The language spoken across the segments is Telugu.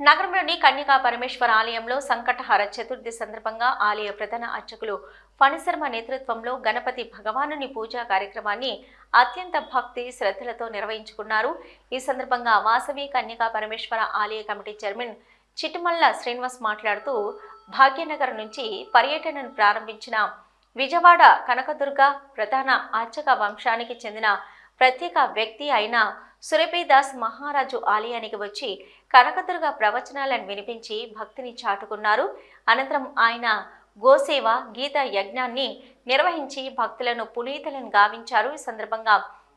నగరంలోని కన్యకా పరమేశ్వర ఆలయంలో సంకటహార చతుర్థి సందర్భంగా ఆలయ ప్రధాన అర్చకులు ఫణిశర్మ నేతృత్వంలో గణపతి భగవానుని పూజా కార్యక్రమాన్ని అత్యంత భక్తి శ్రద్ధలతో నిర్వహించుకున్నారు. ఈ సందర్భంగా వాసవి కన్యకా పరమేశ్వర ఆలయ కమిటీ చైర్మన్ చిట్టుమల్ల శ్రీనివాస్ మాట్లాడుతూ భాగ్యనగర్ నుంచి పర్యటనను ప్రారంభించిన విజయవాడ కనకదుర్గ ప్రధాన అర్చక వంశానికి చెందిన ప్రత్యేక వ్యక్తి అయిన సురభిదాస్ మహారాజు ఆలయానికి వచ్చి కనకదుర్గ ప్రవచనాలను వినిపించి భక్తిని చాటుకున్నారు. అనంతరం ఆయన గోసేవ గీత యజ్ఞాన్ని నిర్వహించి భక్తులను పునీతులను గావించారు. ఈ సందర్భంగా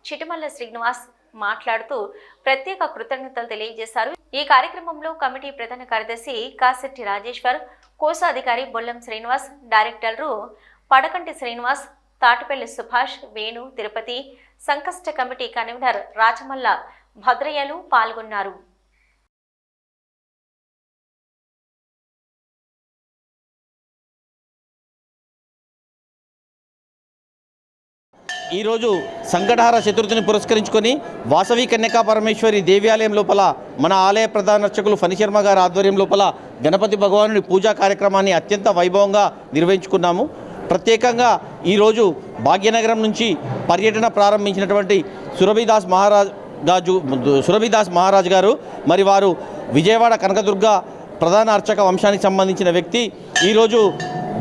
చిటిమల్ల శ్రీనివాస్ మాట్లాడుతూ ప్రత్యేక కృతజ్ఞతలు తెలియజేశారు. ఈ కార్యక్రమంలో కమిటీ ప్రధాన కార్యదర్శి కాసెట్టి రాజేశ్వర్ కోశాధికారి బొల్లం శ్రీనివాస్ డైరెక్టర్లు పడకంటి శ్రీనివాస్ తాటిపల్లి సుభాష్ వేణు తిరుపతి సంకష్ట కమిటీ కన్వీనర్ రాజమల్ల భద్రయ్యలు పాల్గొన్నారు. ఈరోజు సంకటహార చతుర్థిని పురస్కరించుకొని వాసవి కన్యకా పరమేశ్వరి దేవాలయం లోపల మన ఆలయ ప్రధాన అర్చకులు ఫణిశర్మ గారి ఆధ్వర్యం లోపల గణపతి భగవానుడి పూజా కార్యక్రమాన్ని అత్యంత వైభవంగా నిర్వహించుకున్నాము. ప్రత్యేకంగా ఈరోజు భాగ్యనగరం నుంచి పర్యటన ప్రారంభించినటువంటి సురభిదాస్ మహారాజ్ గాజు సురభిదాస్ మహారాజ్ గారు మరి వారు విజయవాడ కనకదుర్గ ప్రధాన అర్చక వంశానికి సంబంధించిన వ్యక్తి. ఈరోజు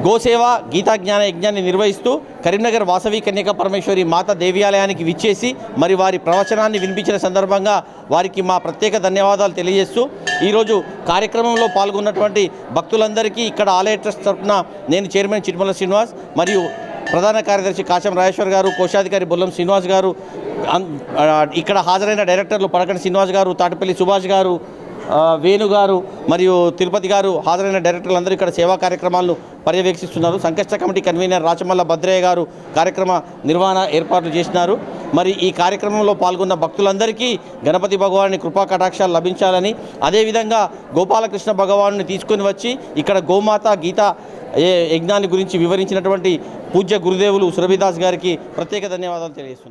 గోసేవ గీతా జ్ఞాన యజ్ఞాన్ని నిర్వహిస్తూ కరీంనగర్ వాసవి కన్యక పరమేశ్వరి మాత దేవాలయానికి విచ్చేసి మరి వారి ప్రవచనాన్ని వినిపించిన సందర్భంగా వారికి మా ప్రత్యేక ధన్యవాదాలు తెలియజేస్తూ ఈరోజు కార్యక్రమంలో పాల్గొన్నటువంటి భక్తులందరికీ ఇక్కడ ఆలయ ట్రస్ట్ తరఫున నేను చైర్మన్ చిట్మల శ్రీనివాస్ మరియు ప్రధాన కార్యదర్శి కాశం రాజేశ్వర్ గారు కోశాధికారి బొల్లం శ్రీనివాస్ గారు ఇక్కడ హాజరైన డైరెక్టర్లు పడకండి శ్రీనివాస్ గారు తాటిపల్లి సుభాష్ గారు వేణు గారు మరియు తిరుపతి గారు హాజరైన డైరెక్టర్లు అందరూ ఇక్కడ సేవా కార్యక్రమాలను పర్యవేక్షిస్తున్నారు. సంకష్ట కమిటీ కన్వీనర్ రాచమల్ల భద్రయ్య గారు కార్యక్రమ నిర్వహణ ఏర్పాట్లు చేసినారు. మరి ఈ కార్యక్రమంలో పాల్గొన్న భక్తులందరికీ గణపతి భగవాన్ని కృపా కటాక్షాలు లభించాలని అదేవిధంగా గోపాలకృష్ణ భగవాను తీసుకొని వచ్చి ఇక్కడ గోమాత గీత ఏ యజ్ఞాన్ని గురించి వివరించినటువంటి పూజ్య గురుదేవులు సురభిదాస్ గారికి ప్రత్యేక ధన్యవాదాలు తెలియజేస్తున్నారు